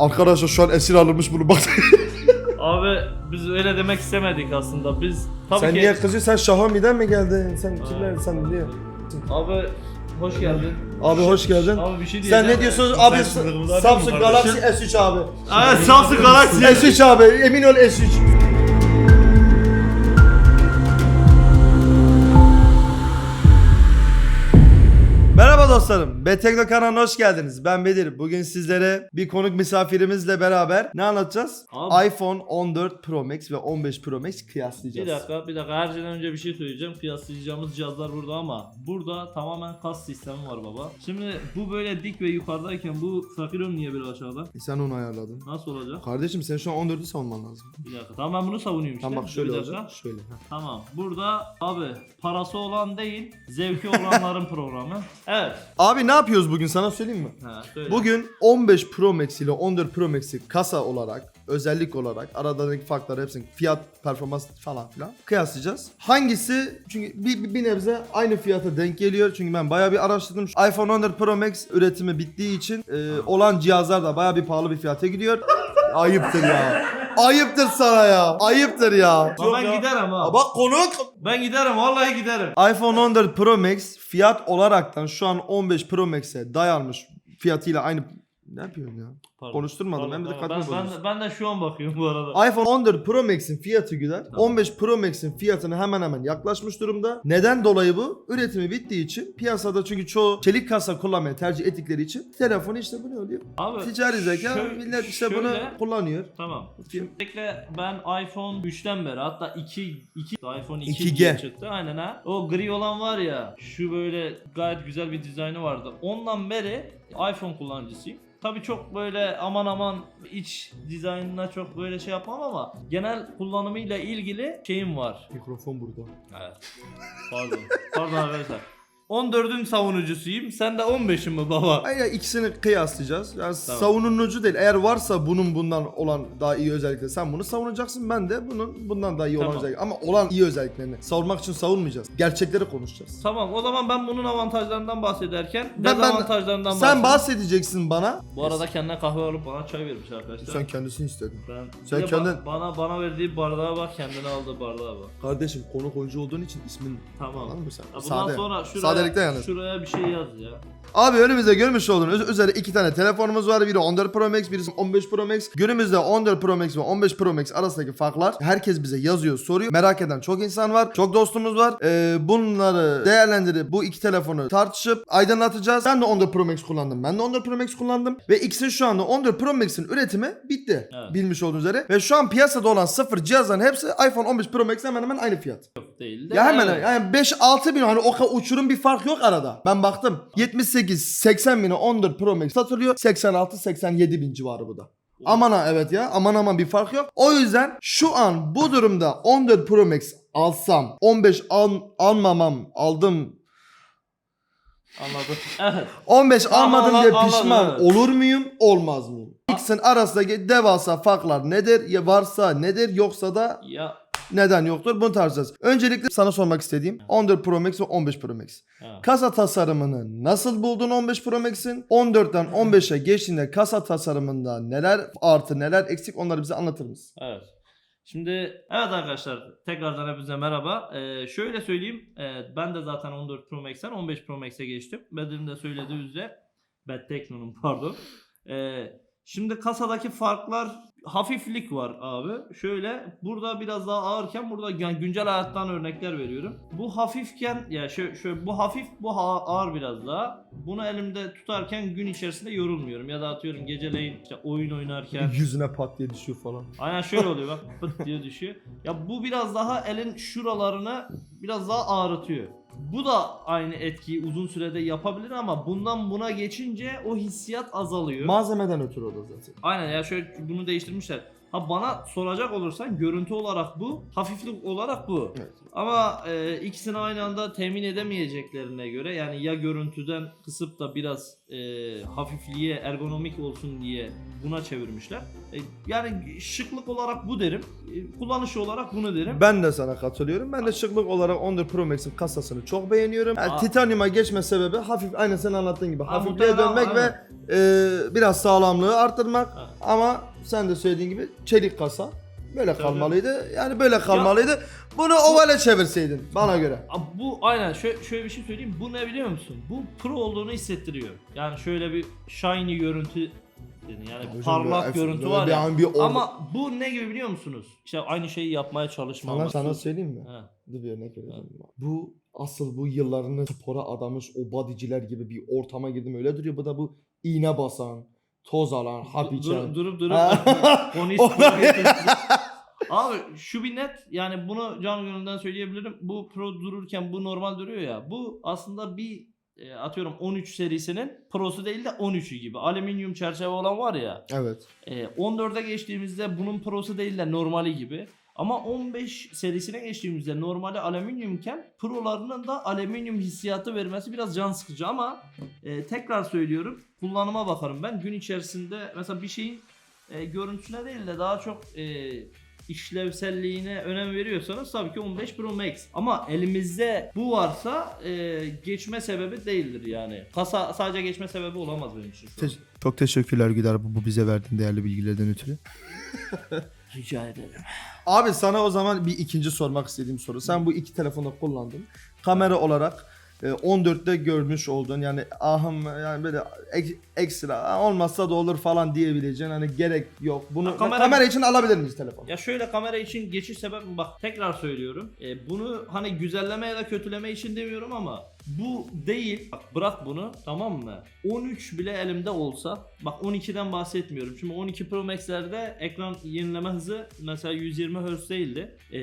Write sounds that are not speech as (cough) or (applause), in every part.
Arkadaşlar şu an esir alınmış bunu bak. (laughs) Abi biz öyle demek istemedik aslında. Biz tabii sen ki... niye kızıyorsun? Sen Xiaomi'den mi geldin? Sen kimler sen niye? Abi hoş geldin. Abi hoş geldin. Abi bir şey diyeceğim. Sen ne diyorsun abi? Samsung Galaxy kardeşim? S3 abi. Evet Samsung Galaxy. S3 abi emin ol S3. Dostlarım. Betekno kanalına hoş geldiniz. Ben Bedir. Bugün sizlere bir konuk misafirimizle beraber ne anlatacağız? Abi- iPhone 14 Pro Max ve 15 Pro Max kıyaslayacağız. Bir dakika bir dakika her şeyden önce bir şey söyleyeceğim. Kıyaslayacağımız cihazlar burada ama burada tamamen kas sistemi var baba. Şimdi bu böyle dik ve yukarıdayken bu Safiron niye böyle aşağıda? E sen onu ayarladın. Nasıl olacak? Kardeşim sen şu an 14'ü savunman lazım. Bir dakika. Tamam ben bunu savunuyorum işte. Tamam bak şöyle olacak. Şöyle. heh. Tamam. Burada abi parası olan değil, zevki olanların (laughs) programı. Evet. Abi ne yapıyoruz bugün sana söyleyeyim mi? Ha, söyle. Bugün 15 Pro Max ile 14 Pro Max'i kasa olarak, özellik olarak aralarındaki farkları hepsini fiyat, performans falan filan kıyaslayacağız. Hangisi çünkü bir, bir, bir nebze aynı fiyata denk geliyor. Çünkü ben bayağı bir araştırdım. İPhone 14 Pro Max üretimi bittiği için e, olan cihazlar da bayağı bir pahalı bir fiyata gidiyor. Ayıptır ya. Ayıptır sana ya. Ayıptır ya. Ama ben giderim ha. Bak konuk. Ben giderim vallahi giderim. iPhone 14 Pro Max fiyat olaraktan şu an 15 Pro Max'e dayanmış fiyatıyla aynı ne yapıyorsun ya? Pardon. Konuşturmadım. Hem de Pardon, dikkatli ben, ben, ben de şu an bakıyorum bu arada. iPhone 14 Pro Max'in fiyatı güzel. Tamam. 15 Pro Max'in fiyatına hemen hemen yaklaşmış durumda. Neden dolayı bu? Üretimi bittiği için piyasada çünkü çoğu çelik kasa kullanmayı tercih ettikleri için telefonu işte bu ne oluyor? Abi Ticari zeka şöyle- millet işte bunu şöyle- kullanıyor. Tamam. Kim? Öncelikle ben iPhone 3'ten beri hatta 2 2 iPhone 2 2G. diye çıktı aynen ha. O gri olan var ya şu böyle gayet güzel bir dizaynı vardı. Ondan beri iPhone kullanıcısıyım. Tabii çok böyle aman aman iç dizaynına çok böyle şey yapmam ama genel kullanımıyla ilgili şeyim var. Mikrofon burada. Evet. Pardon. Pardon arkadaşlar. 14'ün savunucusuyum. Sen de 15'in mi baba? Hayır ikisini kıyaslayacağız. Yani Tamam. savunucu değil. Eğer varsa bunun bundan olan daha iyi özellikleri sen bunu savunacaksın. Ben de bunun bundan daha iyi olan Tamam. özellikleri. Ama olan iyi özelliklerini savunmak için savunmayacağız. Gerçekleri konuşacağız. Tamam o zaman ben bunun avantajlarından bahsederken Ben- ben- dezavantajlarından Sen bahsedeyim. bahsedeceksin bana. Bu arada kendine kahve alıp bana çay vermiş arkadaşlar. Sen kendisini istedin. ben sen Bir de kendin- ba- bana bana verdiği bardağa bak, kendine aldığı bardağa bak. Kardeşim konuk oyuncu olduğun için ismin Tamam. Anladın mı sen? Ya bundan sonra şuraya, Sadelikten yalnız. şuraya bir şey yaz ya. Abi önümüzde görmüş olduğunuz üzere iki tane telefonumuz var. Biri 14 Pro Max, birisi 15 Pro Max. Günümüzde 14 Pro Max ve 15 Pro Max arasındaki farklar herkes bize yazıyor, soruyor. Merak eden çok insan var, çok dostumuz var. Ee, bunları değerlendirip bu iki telefonu tartışıp aydınlatacağız. Ben de 14 Pro Max kullandım. Ben de 14 Pro Max kullandım. Ve ikisinin şu anda 14 Pro Max'in üretimi bitti. Evet. Bilmiş olduğunuz üzere. Ve şu an piyasada olan sıfır cihazların hepsi iPhone 15 Pro Max hemen hemen aynı fiyat. Yok değil de. Ya hemen yani 5-6 bin hani o uçurum bir fark yok arada. Ben baktım 78-80 bine 14 Pro Max satılıyor. 86-87 bin civarı bu da. Aman ha evet ya aman aman bir fark yok. O yüzden şu an bu durumda 14 Pro Max alsam 15 al, almamam aldım Anladım. (laughs) Evet. 15 Tamam, almadım diye anladım, pişman evet. olur muyum olmaz mıyım? İkisinin arasındaki devasa farklar nedir? Ya varsa nedir yoksa da Ya. Neden yoktur? Bunu tartışacağız. Öncelikle sana sormak istediğim 14 Pro Max ve 15 Pro Max. Evet. Kasa tasarımını nasıl buldun 15 Pro Max'in? 14'ten 15'e geçtiğinde kasa tasarımında neler artı neler eksik onları bize anlatır mısın? Evet. Şimdi evet arkadaşlar tekrardan hepinize merhaba. Ee, şöyle söyleyeyim. e, ben de zaten 14 Pro Max'ten 15 Pro Max'e geçtim. Bedir'in de söylediği üzere. Ben Tekno'nun pardon. Ee, şimdi kasadaki farklar hafiflik var abi. Şöyle burada biraz daha ağırken burada yani güncel hayattan örnekler veriyorum. Bu hafifken ya şöyle, şöyle bu hafif bu ağır biraz daha. Bunu elimde tutarken gün içerisinde yorulmuyorum ya da atıyorum geceleyin işte oyun oynarken Yüzüne pat diye düşüyor falan. Aynen şöyle (laughs) oluyor bak pıt diye düşüyor. Ya bu biraz daha elin şuralarını biraz daha ağrıtıyor. Bu da aynı etkiyi uzun sürede yapabilir ama bundan buna geçince o hissiyat azalıyor. Malzemeden ötürü o da zaten. Aynen ya şöyle bunu değiştirmişler. Ha bana soracak olursan görüntü olarak bu, hafiflik olarak bu. Evet. Ama e, ikisini aynı anda temin edemeyeceklerine göre yani ya görüntüden kısıp da biraz e, hafifliğe ergonomik olsun diye buna çevirmişler. E, yani şıklık olarak bu derim. E, kullanış olarak bunu derim. Ben de sana katılıyorum. Ben de şıklık olarak 14 Pro Max'in kasasını çok beğeniyorum. Yani Aa. titanyuma geçme sebebi hafif aynı sen anlattığın gibi hafifliğe dönmek ve e, biraz sağlamlığı arttırmak. Ha. Ama sen de söylediğin gibi çelik kasa böyle Tabii. kalmalıydı. Yani böyle kalmalıydı. Bunu ovale çevirseydin bana göre. Abi bu aynen şöyle, şöyle bir şey söyleyeyim. Bu ne biliyor musun? Bu pro olduğunu hissettiriyor. Yani şöyle bir shiny görüntü yani parlak görüntü var bir ya. an bir or- Ama bu ne gibi biliyor musunuz? İşte aynı şeyi yapmaya sana, çalışmamız. sana söyleyeyim mi? Dur bir örnek vereceğim. Bu asıl bu yıllarını spora adamış o bodyciler gibi bir ortama girdim öyle duruyor. Bu da bu iğne basan, toz alan, hap Dur- içen. durup durup Ha. (laughs) konuyu. Abi şu bir net yani bunu can gönülden söyleyebilirim. Bu pro dururken bu normal duruyor ya. Bu aslında bir e, atıyorum 13 serisinin prosu değil de 13'ü gibi. Alüminyum çerçeve olan var ya. Evet. E, 14'e geçtiğimizde bunun prosu değil de normali gibi. Ama 15 serisine geçtiğimizde normali alüminyumken prolarının da alüminyum hissiyatı vermesi biraz can sıkıcı ama e, tekrar söylüyorum kullanıma bakarım ben gün içerisinde mesela bir şeyin e, görüntüsüne değil de daha çok e, işlevselliğine önem veriyorsanız tabii ki 15 Pro Max. Ama elimizde bu varsa e, geçme sebebi değildir yani. Kasa sadece geçme sebebi olamaz benim için. an. çok teşekkürler Güder bu, bu bize verdiğin değerli bilgilerden ötürü. (laughs) Rica ederim. Abi sana o zaman bir ikinci sormak istediğim soru. Sen bu iki telefonu kullandın. Kamera olarak e, 14'te görmüş oldun. Yani ahım yani böyle ek- ekstra "Aa, olmazsa da olur falan diyebileceğin hani gerek yok. Bunu Ha, kamera- kamera, için alabilir miyiz telefonu? Ya şöyle kamera için geçiş sebebi bak tekrar söylüyorum. E, bunu hani güzelleme ya da kötüleme için demiyorum ama bu değil. Bak bırak bunu tamam mı? 13 bile elimde olsa bak 12'den bahsetmiyorum. Şimdi 12 Pro Max'lerde ekran yenileme hızı mesela 120 Hz değildi. E,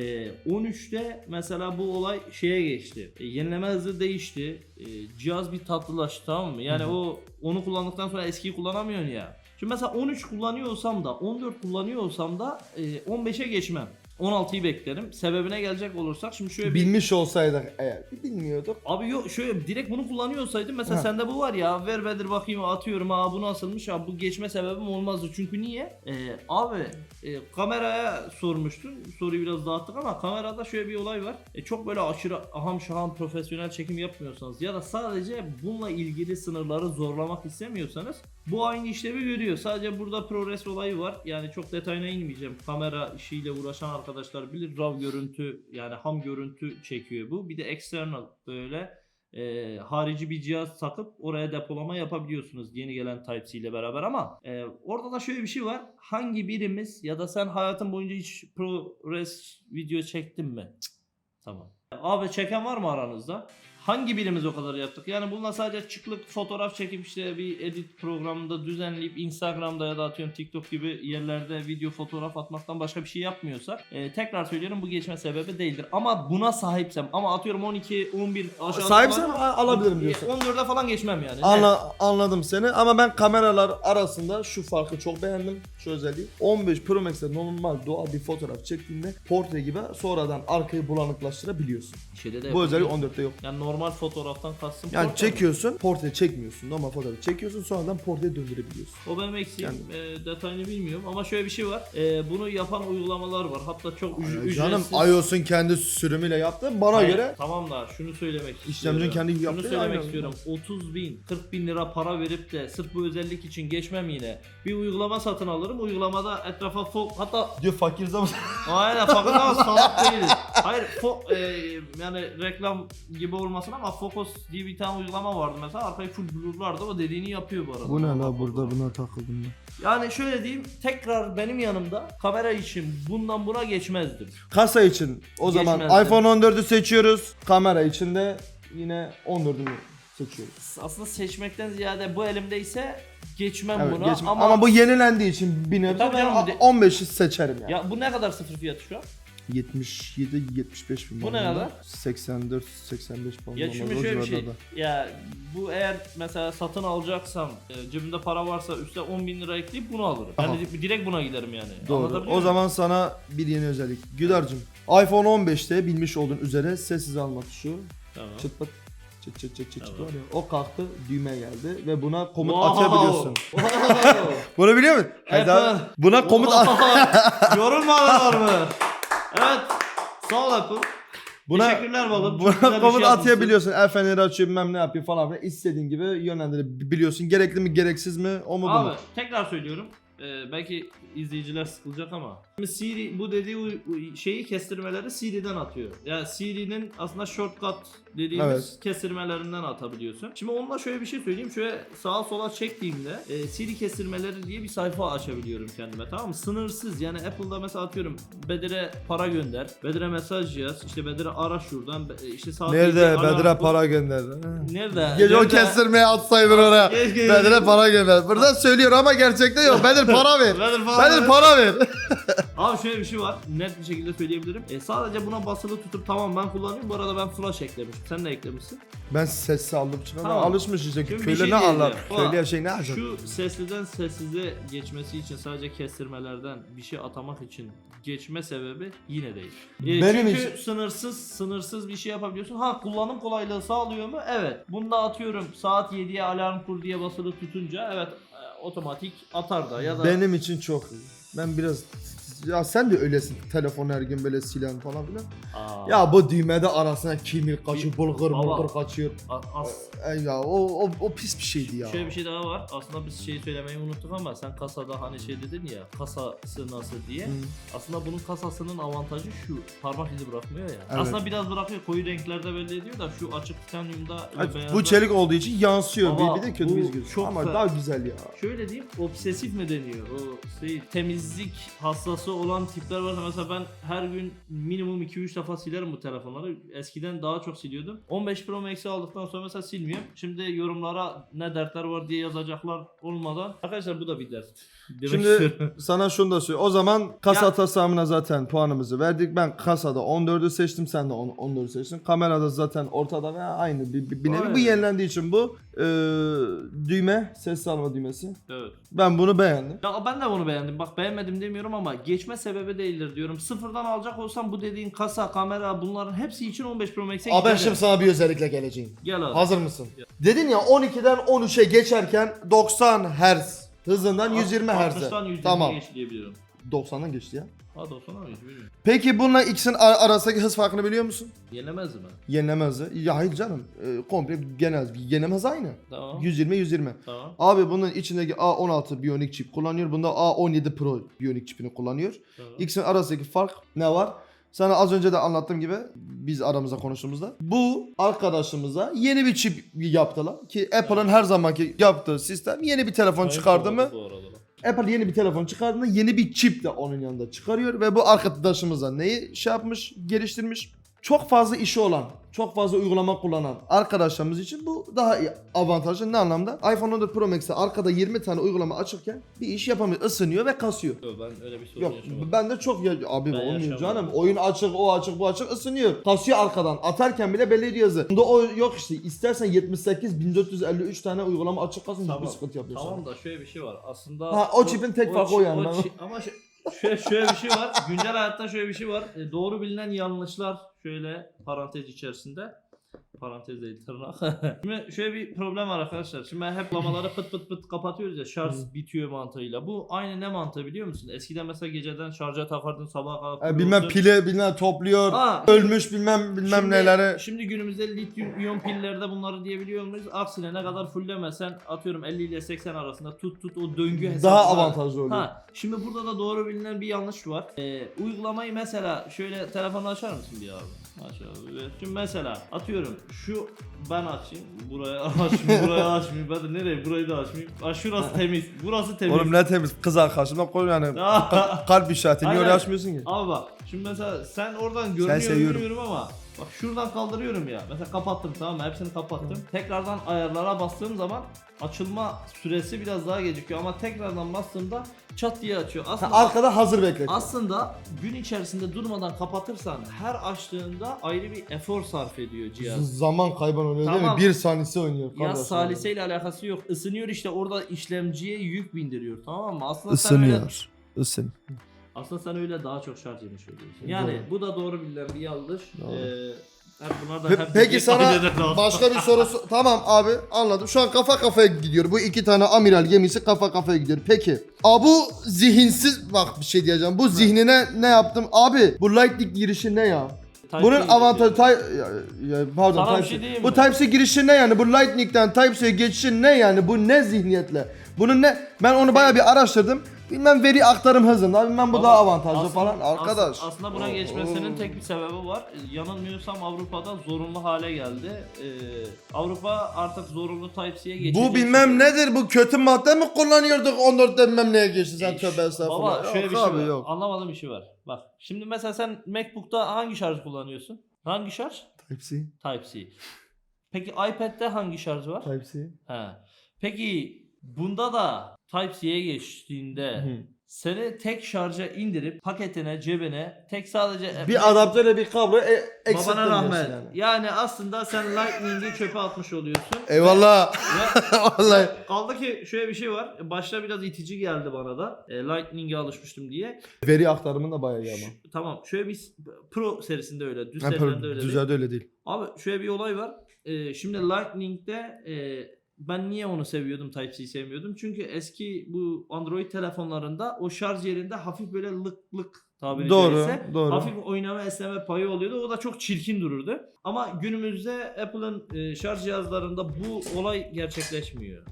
13'te mesela bu olay şeye geçti. E, yenileme hızı değişti. E, cihaz bir tatlılaştı tamam mı? Yani o onu kullandıktan sonra eskiyi kullanamıyorsun ya. Şimdi mesela 13 kullanıyor olsam da 14 kullanıyor olsam da e, 15'e geçmem. 16'yı beklerim. Sebebine gelecek olursak şimdi şöyle bir Bilmiş olsaydık eğer bilmiyorduk. Abi yok şöyle direkt bunu kullanıyor olsaydım mesela Ha. sende bu var ya ver bedir bakayım atıyorum ha bu nasılmış ha bu geçme sebebim olmazdı çünkü niye? Ee, abi e, kameraya sormuştun soruyu biraz dağıttık ama kamerada şöyle bir olay var e, çok böyle aşırı aham şaham profesyonel çekim yapmıyorsanız ya da sadece bununla ilgili sınırları zorlamak istemiyorsanız bu aynı işlevi görüyor sadece burada ProRes olayı var yani çok detayına inmeyeceğim kamera işiyle uğraşan arkadaşlar bilir RAW görüntü yani ham görüntü çekiyor bu bir de external böyle e, harici bir cihaz takıp oraya depolama yapabiliyorsunuz yeni gelen Type-C ile beraber ama e, orada da şöyle bir şey var. Hangi birimiz ya da sen hayatın boyunca hiç ProRes video çektin mi? Cık, Tamam. Abi çeken var mı aranızda? Hangi birimiz o kadar yaptık? Yani bununla sadece çıklık fotoğraf çekip işte bir edit programında düzenleyip Instagram'da ya da atıyorum TikTok gibi yerlerde video fotoğraf atmaktan başka bir şey yapmıyorsak e, tekrar söylüyorum bu geçme sebebi değildir. Ama buna sahipsem ama atıyorum 12 11 aşağı Sahipsem a- alabilirim diyorsun. 14'e falan geçmem yani. Anla, anladım seni ama ben kameralar arasında şu farkı çok beğendim şu özelliği. 15 Pro Max'te normal doğal bir fotoğraf çektiğinde portre gibi sonradan arkayı bulanıklaştırabiliyorsun. Şeyde de Bu özellik yapabiliyorum. 14'te yok. Yani normal fotoğraftan kastım. Yani portre mi? çekiyorsun, portre çekmiyorsun. Normal fotoğrafı çekiyorsun sonradan portre döndürebiliyorsun. O benim eksiğim. E, detayını bilmiyorum ama şöyle bir şey var. E, bunu yapan uygulamalar var. Hatta çok üc- ücretsiz. Canım iOS'un kendi sürümüyle yaptı. Bana Hayır, göre Tamam da şunu söylemek İşlemcinin istiyorum. kendi Şunu yaptığı söylemek aynen. istiyorum. 30 bin, 40 bin lira para verip de sırf bu özellik için geçmem yine. Bir uygulama satın alırım. Uygulamada etrafa fo- hatta diyor fakir zaman. aynen fakir ama (laughs) salak değiliz. Hayır fo- e, yani reklam gibi olmasın ama Focus diye bir tane uygulama vardı mesela. Arkayı full blurlardı. O dediğini yapıyor bu arada. Bu ne la burada buna takıldım ben. Yani şöyle diyeyim tekrar benim yanımda kamera için bundan buna geçmezdim. Kasa için o zaman iPhone 14'ü seçiyoruz. Kamera için de yine 14'ü seçiyoruz. Aslında seçmekten ziyade bu elimdeyse geçmem Evet, buna geçme- ama, ama... bu yenilendiği için bir nebze Tabii ben canım, bir de- 15'i seçerim yani. ya bu ne kadar sıfır fiyatı şu an? 77 75 bin Bu ne bandında. kadar? 84 85 bandında. Ya o şöyle bir şey. Ya bu eğer mesela satın alacaksam e, cebimde para varsa üstte 10 bin lira ekleyip bunu alırım. Aha. Yani di- direkt buna giderim yani. Doğru. Anlatabiliyor O muyum? zaman sana bir yeni özellik. Güdar'cığım iPhone 15'te bilmiş olduğun üzere sessiz alma tuşu Tamam. çıt pıt çıt çıt çıt çıt çıt var ya o kalktı düğme geldi ve buna komut Wow. atabiliyorsun. (laughs) Wow. Bunu biliyor musun? Evet. buna komut Yorulmadılar mı? Evet. Sağ ol Apple. buna Teşekkürler balım. Buna komut şey atayabiliyorsun. El feneri açıyor bilmem ne yapıyor falan filan. İstediğin gibi yönlendirebiliyorsun. Gerekli mi gereksiz mi o mu bu mu? Abi tekrar söylüyorum. Ee, belki izleyiciler sıkılacak ama. Şimdi Siri bu dediği şeyi kestirmeleri Siri'den atıyor. Yani Siri'nin aslında shortcut dediğimiz Evet. kestirmelerinden atabiliyorsun. Şimdi onunla şöyle bir şey söyleyeyim. Şöyle sağa sola çektiğimde e, Siri kestirmeleri diye bir sayfa açabiliyorum kendime tamam mı? Sınırsız yani Apple'da mesela atıyorum Bedir'e para gönder. Bedir'e mesaj yaz. işte Bedir'e ara şuradan. be- işte saat Nerede Bedir'e para gönderdi? Ha. Nerede? Gece o kestirmeye atsaydın oraya. Keşke- Bedir'e para gönder. Burada söylüyor ama gerçekte yok. Bedir para ver. Bedir para ver. Abi şöyle bir şey var. Net bir şekilde söyleyebilirim. E, sadece buna basılı tutup tamam ben kullanıyorum. Bu arada ben flash eklemişim. Sen ne eklemişsin? Ben sessiz aldım çıkamam. Tamam. Alışmış işte. Şimdi bir Köyle şey ne anlar? diyeceğim. Köylüye Aa, şey ne acaba? Şu sesliden sessize geçmesi için sadece kestirmelerden bir şey atamak için geçme sebebi yine değil. E, Benim çünkü için- sınırsız sınırsız bir şey yapabiliyorsun. Ha kullanım kolaylığı sağlıyor mu? Evet. Bunda atıyorum saat 7'ye alarm kur diye basılı tutunca evet e, otomatik atar da ya da Benim için çok. Ben biraz ya sen de öylesin. Telefon her gün böyle silen falan filan. Aa, Ya bu düğmede arasına kimir kaçıyor, bulgur Baba. bulgur kaçıyor. a- as- Ey ya o, o, o pis bir şeydi ya. Şöyle bir şey daha var. Aslında biz şeyi söylemeyi unuttuk ama sen kasada hani şey dedin ya kasası nasıl diye. Hı. Aslında bunun kasasının avantajı şu. Parmak izi bırakmıyor ya. Aslında biraz bırakıyor. Koyu renklerde belli ediyor da şu açık titanyumda ve Ay, beyazda- Bu çelik olduğu için yansıyor. Ama bir, bir de kötü bu gözüküyor. çok Ama fe- daha güzel ya. Şöyle diyeyim obsesif mi deniyor? O şey temizlik hassası olan tipler var. Mesela ben her gün minimum 2-3 defa silerim bu telefonları. Eskiden daha çok siliyordum. 15 Pro Max'i aldıktan sonra mesela silmiyorum. Şimdi yorumlara ne dertler var diye yazacaklar olmadan. Arkadaşlar bu da bir dert. Demek Şimdi istiyorum. (laughs) sana şunu da söyleyeyim. O zaman kasa Ya- tasarımına zaten puanımızı verdik. Ben kasada 14'ü seçtim. Sen de on- 14'ü seçtin. Kamerada zaten ortada ve aynı bir, bir, bir nevi. Bu yenilendiği için bu e, düğme, ses alma düğmesi. evet. Ben bunu beğendim. Ya ben de bunu beğendim. Bak beğenmedim demiyorum ama geçme sebebi değildir diyorum. Sıfırdan alacak olsam bu dediğin kasa, kamera bunların hepsi için 15 Pro Max'e Abi ben giderim. şimdi sana bir özellikle geleceğim. Gel abi. Hazır mısın? Dedin ya 12'den 13'e geçerken 90 Hz hızından 120 Hz'e. 60'tan 120 Tamam. 90'dan geçti ya. Ha 90 mı? Peki bununla ikisinin ar- arasındaki hız farkını biliyor musun? Yenemez mi? Yenileme hızı. Ya hayır canım. E, komple genel yenileme hızı aynı. Tamam. 120 120. Tamam. Abi bunun içindeki A16 Bionic çip kullanıyor. Bunda A17 Pro Bionic çipini kullanıyor. tamam. İkisinin arasındaki fark ne var? Sana az önce de anlattığım gibi biz aramızda konuştuğumuzda bu arkadaşımıza yeni bir çip yaptılar ki Apple'ın her zamanki yaptığı sistem yeni bir telefon çıkardı mı Bu arada. Apple yeni bir telefon çıkardığında yeni bir çip de onun yanında çıkarıyor ve bu arkadaşımıza neyi şey yapmış, geliştirmiş? Çok fazla işi olan, çok fazla uygulama kullanan arkadaşlarımız için bu daha avantajlı ne anlamda? iPhone 14 Pro Max'te arkada 20 tane uygulama açırken bir iş yapamıyor, ısınıyor ve kasıyor. Yok ben öyle bir sorun Yok yaşamadım. ben de çok ya abi Ben olmuyor canım. Oyun açık, o açık, bu açık ısınıyor. Kasıyor arkadan. Atarken bile belli hızı. Bunda o yok işte. İstersen 78 1453 tane uygulama açık kalsın hiçbir Tamam. sıkıntı yapmıyor. Tamam da şöyle bir şey var. Aslında Ha, o çipin tek farkı o yani. Ben- çi- ama şey- şöyle, şöyle bir şey var. Güncel hayatta şöyle bir şey var. E, doğru bilinen yanlışlar şöyle parantez içerisinde. Parantez değil tırnak. (laughs) Şimdi şöyle bir problem var arkadaşlar. Şimdi ben hep lamaları pıt pıt pıt kapatıyoruz ya şarj bitiyor mantığıyla. Bu aynı ne mantığı biliyor musun? Eskiden mesela geceden şarja takardın sabaha kadar. E, bilmem pili bilmem topluyor. Ha, Ölmüş bilmem bilmem Şimdi- neleri. Şimdi günümüzde lityum iyon pillerde bunları diyebiliyor muyuz? Aksine ne kadar fullemesen atıyorum 50 ile 80 arasında tut tut o döngü hesabı. Daha avantajlı oluyor. Ha, şimdi burada da doğru bilinen bir yanlış var. Ee, uygulamayı mesela şöyle telefonla açar mısın bir abi? Aç abi. Şimdi mesela atıyorum şu ben açayım, buraya (laughs) açmayayım, buraya açmayayım, ben de nereye burayı da açmayayım. Aa, şurası temiz, burası temiz. Oğlum ne temiz kız arkadaşımda koy yani (laughs) kalp işareti niye Aynen. oraya açmıyorsun ki? Abi bak şimdi mesela sen oradan görünüyor seviyorum. ama bak şuradan kaldırıyorum ya. Mesela kapattım tamam mı? Hepsini kapattım. Tekrardan ayarlara bastığım zaman açılma süresi biraz daha gecikiyor ama tekrardan bastığımda çat diye açıyor. Ha, Aslında arkada hazır bekletiyor. aslında gün içerisinde durmadan kapatırsan her açtığında ayrı bir efor sarf ediyor cihaz. Z- Zaman kaybın oluyor değil Tamam. mi? Bir saniyesi oynuyor. Ya salise ile alakası yok. Isınıyor işte orada işlemciye yük bindiriyor tamam mı? Aslında sen öyle Isınıyor. Isın. Aslında sen öyle daha çok şarj yemiş oluyorsun. Yani Doğru. bu da doğru bilinen bir yanlış. Doğru. Ee, hep bunlar da Pe- hep Peki sana başka bir sorusu (laughs) tamam abi anladım. Şu an kafa kafaya gidiyor. Bu iki tane amiral gemisi kafa kafaya gidiyor. Peki. Aa bu zihinsiz bak bir şey diyeceğim. Bu zihnine ne yaptım? Abi bu lightning girişi ne ya? Type Bunun avantajı. Ty- ya, ya, pardon Sana bir Type-C. şey diyeyim Bu mi? Type-C girişi ne yani? Bu Lightning'den Type-C'ye geçişi ne yani? Bu ne zihniyetle? Bunun ne? Ben onu bayağı bir araştırdım. Bilmem veri aktarım hızında bilmem bu Ama daha avantajlı aslında- falan. Arkadaş. as- aslında buna geçmesinin tek bir sebebi var. Yanılmıyorsam Avrupa'da zorunlu hale geldi. Ee, Avrupa artık zorunlu Type-C'ye geçecek. Bu bilmem nedir bu kötü madde mi kullanıyorduk 14 bilmem neye geçti sen tövbe estağfurullah. Baba şöyle bir şey var. yok. Anlamadığım bir şey var. Bak şimdi mesela sen MacBook'ta hangi şarj kullanıyorsun? Hangi şarj? Type-C. Type-C. Peki iPad'de hangi şarj var? Type-C. He. Peki bunda da Type-C'ye geçtiğinde Hı. seni tek şarja indirip paketine, cebine tek sadece Bir adaptörle bir kablo e, babana eksiltmiyorsun rahmet. yani. Yani. aslında sen Lightning'i çöpe atmış oluyorsun. Eyvallah. Ve (laughs) Vallahi. kaldı ki şöyle bir şey var. Başta biraz itici geldi bana da. E, Lightning'e alışmıştım diye. Veri aktarımı da bayağı iyi ama. Şu- tamam şöyle bir Pro serisinde öyle. Düz Ha, serilerinde öyle değil. Düzelde öyle değil. Abi şöyle bir olay var. Ee, şimdi Lightning'de e, ben niye onu seviyordum Type-C'yi sevmiyordum? Çünkü eski bu Android telefonlarında o şarj yerinde hafif böyle lık lık tabiri Doğru, caizse doğru. hafif oynama esneme payı oluyordu. O da çok çirkin dururdu. Ama günümüzde Apple'ın e, şarj cihazlarında bu olay gerçekleşmiyor.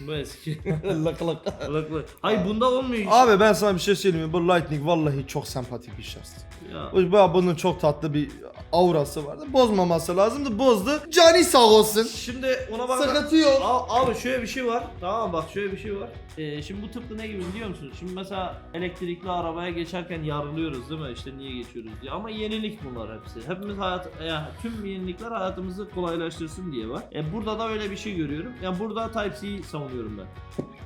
Bu eski. (laughs) Lık lık. lık lık. Hayır bunda olmuyor. işte. Abi ben sana bir şey söyleyeyim mi? Bu Lightning vallahi çok sempatik bir şahs. Ya. Bu- bu- Bunun çok tatlı bir aurası vardı. Bozmaması lazımdı. Bozdu. Cani sağ olsun. Şimdi ona bak. Sıkıntı yok. Abi, abi şöyle bir şey var. Tamam bak şöyle bir şey var. Ee, şimdi bu tıpkı ne gibi biliyor musunuz? Şimdi mesela elektrikli arabaya geçerken yargılıyoruz değil mi? İşte niye geçiyoruz diye. Ama yenilik bunlar hepsi. Hepimiz hayat yani tüm yenilikler hayatımızı kolaylaştırsın diye var. E burada da öyle bir şey görüyorum. Yani burada Type-C'yi savunuyorum ben.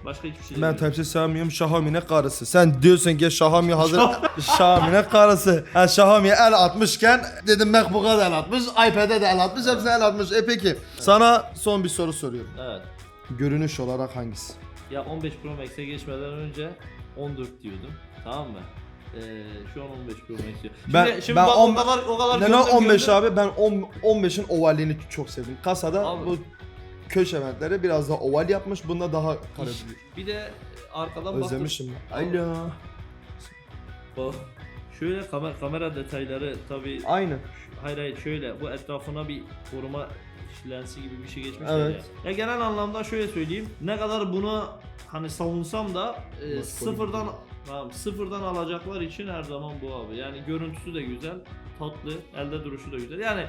Başka hiçbir şey Ben demiyorum. Type-C sevmiyorum. Xiaomi'nin karısı. Sen diyorsun ki Xiaomi hazır. Xiaomi'nin karısı. Ha Xiaomi'ye el atmışken dedim MacBook'a da el atmış. iPad'e de el atmış. Hepsine el atmış. E peki. Sana son bir soru soruyorum. Evet. Görünüş olarak hangisi? Ya 15 Pro Max'e geçmeden önce 14 diyordum. Tamam mı? Ee, şu an 15 Pro Max diyor. Ben- şimdi ben bak on- o kadar o kadar Neden gördüm, 15 gördüm. abi? Ben on- 15'in ovalliğini çok sevdim. Kasada Abi. bu köşe ventleri biraz daha oval yapmış. Bunda daha kare. Bir de arkadan baktım. Özlemişim. Alo. Bak, Şöyle kamera, kamera detayları tabi Aynı. hayır hayır şöyle bu etrafına bir koruma lensi gibi bir şey geçmiş Evet. ya. Ya genel anlamda şöyle söyleyeyim. Ne kadar bunu hani savunsam da e, sıfırdan tamam, sıfırdan alacaklar için her zaman bu abi. Yani görüntüsü de güzel, tatlı, elde duruşu da güzel. Yani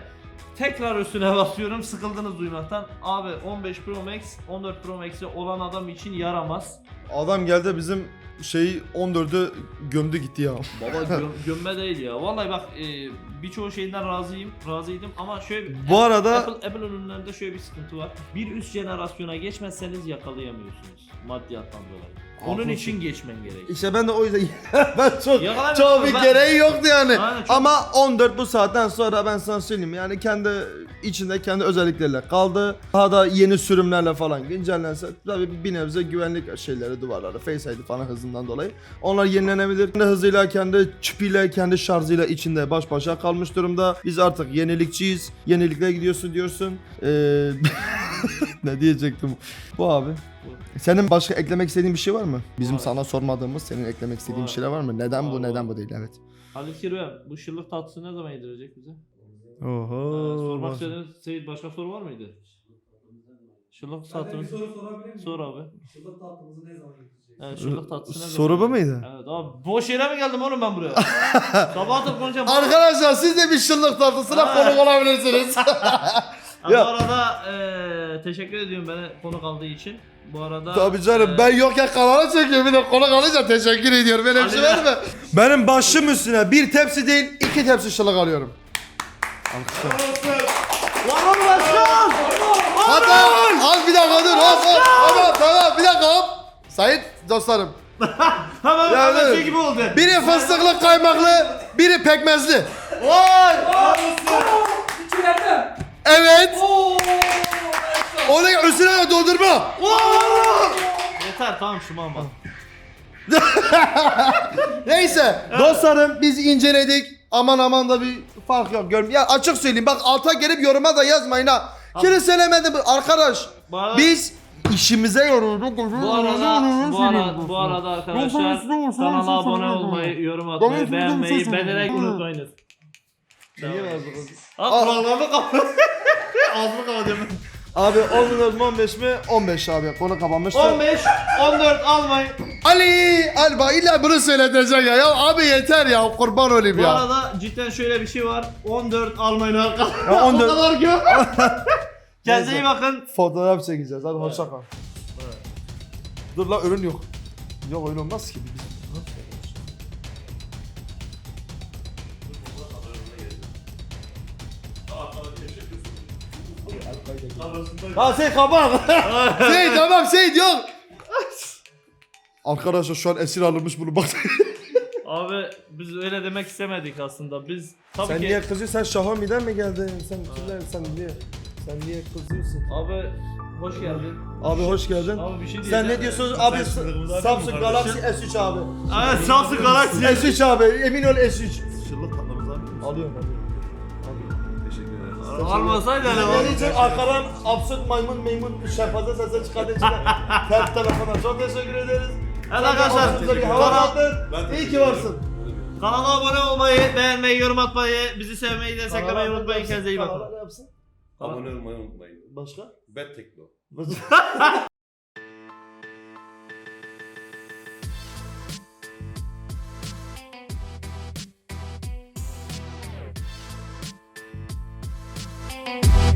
tekrar üstüne basıyorum sıkıldınız duymaktan. Abi 15 Pro Max, 14 Pro Max'i olan adam için yaramaz. Adam geldi bizim şeyi 14'ü gömdü gitti ya. Baba (laughs) gö- gömme değil ya. Vallahi bak e, birçoğu şeyinden razıyım, razıydım ama şöyle bir- Bu arada- Apple, Apple ürünlerinde şöyle bir sıkıntı var. Bir üst jenerasyona geçmezseniz yakalayamıyorsunuz maddiyattan dolayı. Onun Haklısın. için geçmen gerek. İşte ben de o yüzden (laughs) ben çok çok bir Ben- gereği yoktu yani. Aynen, çok- Ama 14 bu saatten sonra ben sana söyleyeyim yani kendi içinde kendi özellikleriyle kaldı. Daha da yeni sürümlerle falan güncellense tabii bir nebze güvenlik şeyleri duvarları Face ID falan hızından dolayı. Onlar yenilenebilir. Kendi hızıyla, kendi çipiyle, kendi şarjıyla içinde baş başa kalmış durumda. Biz artık yenilikçiyiz. Yenilikle gidiyorsun diyorsun. Ee, (laughs) (laughs) ne diyecektim? Bu abi. Senin başka eklemek istediğin bir şey var mı? Bizim Var. sana sormadığımız senin eklemek istediğin Var. bir şeyler var mı? Neden Var, bu, neden var. bu değil? Evet. Halil Kirve bu şıllık tatlısı ne zaman yedirecek bize? Ee, Oho. sormak istediğiniz Seyit başka soru var mıydı? Şıllık Ben de bir tatlımız. soru sorabilir miyim? Sor abi. Şurada tatlımızı ne zaman getirecek? Evet, şıllık tatlısı ne zaman Soru bu yiyeceğiz? muydu? Evet abi. Boş yere mi geldim oğlum ben buraya? (laughs) Sabahtır konuşacağım. Arkadaşlar siz de bir şıllık tatlısına Ha. konuk olabilirsiniz. (laughs) Ya. Bu arada eee, teşekkür ediyorum beni konuk aldığı için. Bu arada Tabii canım eee, ben yokken kanala çekiyor bir de konuk alınca teşekkür ediyorum. Şey var mı? Benim başım üstüne bir tepsi değil iki tepsi şıllık alıyorum. Alkışlar. Mı başkan? Hatta al bir dakika dur hop hop tamam tamam bir dakika hop. Sait dostlarım. Hemen Ya, hemen dur. şey gibi oldu. Biri fıstıklı kaymaklı biri pekmezli. Vay! İçeride. Evet. Oo. Üstüne de doldurma. Yeter tamam şımarma. (laughs) Neyse dostlarım biz inceledik. Aman aman da bir fark yok. Görüm. Ya açık söyleyeyim bak alta gelip yoruma da yazmayın ha. Kiri söylemedi bu arkadaş. Bu arada- Biz işimize yorulduk. Bu arada, bu arada, bu arada arkadaşlar kanala abone olmayı, yorum atmayı, beğenmeyi, beğenerek unutmayınız. Niye yazdık? Al kulaklarını kapat. (laughs) Ağzını kapatıyorum. Abi 14 mi 15 mi? 15 abi. Konu kapanmıştı. 15, 14 almayın. Ali! Ali bak illa bunu söyleteceksin ya. Ya abi yeter ya. Kurban olayım Bu ya. arada cidden şöyle bir şey var. 14 almayın arkadaşlar. Ya 14 (laughs) o kadar gör. (laughs) Kendinize iyi bakın. Fotoğraf çekeceğiz. Hadi hoşça kal. Dur la ürün yok. Yok oyun olmaz ki. Ha Seyit kapat. Seyit (laughs) tamam Seyit yok. Arkadaşlar şu an esir alınmış bunu bak. (laughs) Abi biz öyle demek istemedik aslında. Biz tabii sen ki niye kızıyorsun? Sen Şahomi'den mi geldin? Sen kimden? Sen niye? Sen niye kızıyorsun? Abi hoş geldin. Abi hoş geldin. Abi bir şey Sen diyeceğim. ne diyorsun abi? sınırımızı aydın Samsung mı Galaxy kardeşim? S3 abi. Evet Samsung Galaxy. S3 abi emin ol S3. Şırlık tatlımızı alıyor musun? Alıyorum alıyorum. Almasaydı hele Sizin o. için arkadan absürt maymun maymun şempanze sesleri çıkardığı için (laughs) tel telefona çok teşekkür ederiz. Evet arkadaşlar. Bir hava Kanal, attın. Ben İyi ki varsın. kanala abone olmayı, beğenmeyi, yorum atmayı, bizi sevmeyi, desteklemeyi unutmayın. Kendinize iyi bakın. Kanala ne yapsın? Abone olmayı unutmayın. Başka? Bet Tekno. (laughs) Bye.